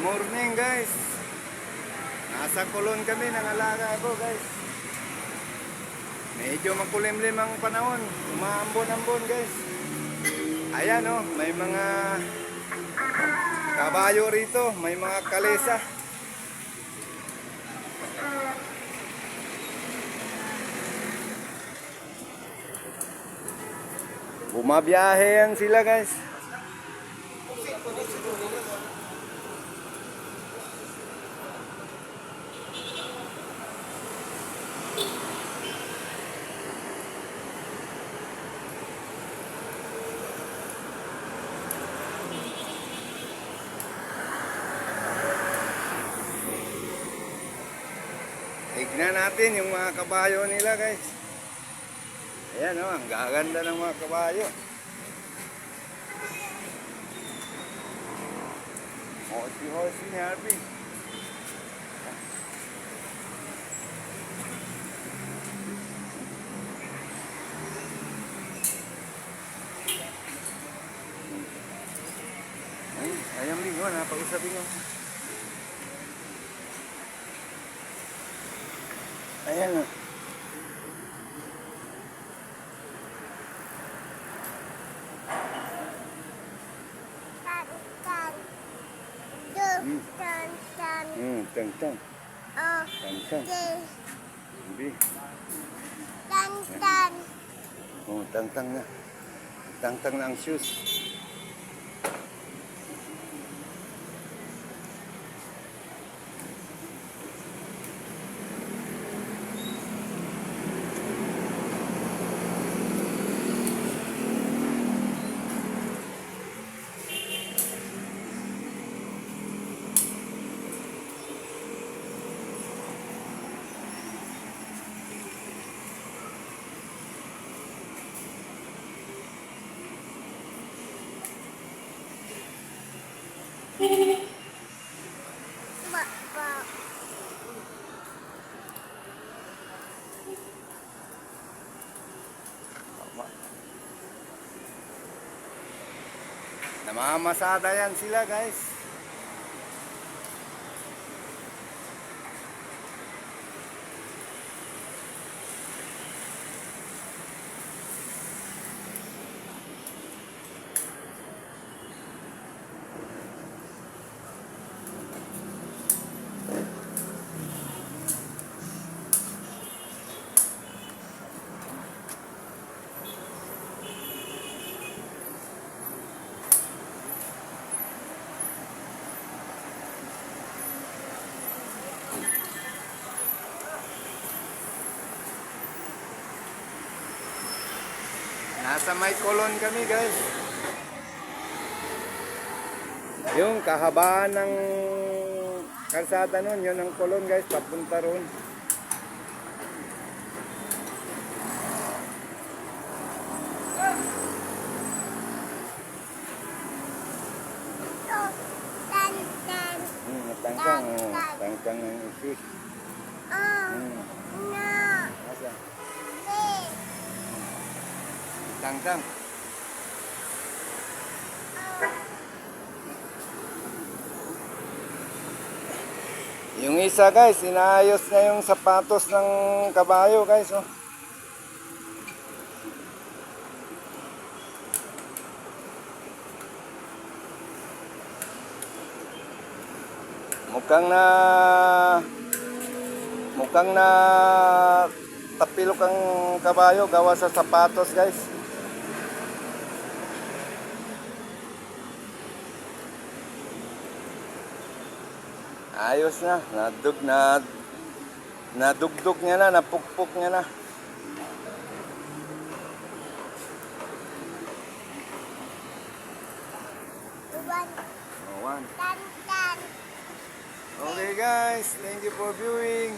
morning guys. Nasa kulon kami ng alaga ko guys. Medyo makulimlim ang panahon. Umaambon-ambon guys. Ayan oh, may mga kabayo rito, may mga kalesa. Bumabiyahe yan sila guys. Tignan natin yung mga kabayo nila guys. Ayan oh, ang gaganda ng mga kabayo. Horsey-horsey ni Harvey. Ay, ayang linggo, napag-usapin ko. Ayan tan. Dun, Hmm. tan, tan. Hmm, tang-tang. Oh, Tang-tang. de, Hindi. tan, tan. Oh, tang-tang na. Tang-tang na ang shoes. Namamasada yan sila guys. Nasa may kolon kami guys. Yung kahabaan ng kalsada nun, yun ang kolon guys, papunta ron. Oh, tan, tan. Hmm, tangkang, oh, tangkang ng shoes. Oh, Hmm, tangkang. Yung isa guys, inaayos niya yung sapatos ng kabayo guys. Oh. Mukhang na mukhang na tapilok ang kabayo gawa sa sapatos guys. Ayos na, nadug na nadugdug niya na, napukpok niya na. One. Okay guys, thank you for viewing.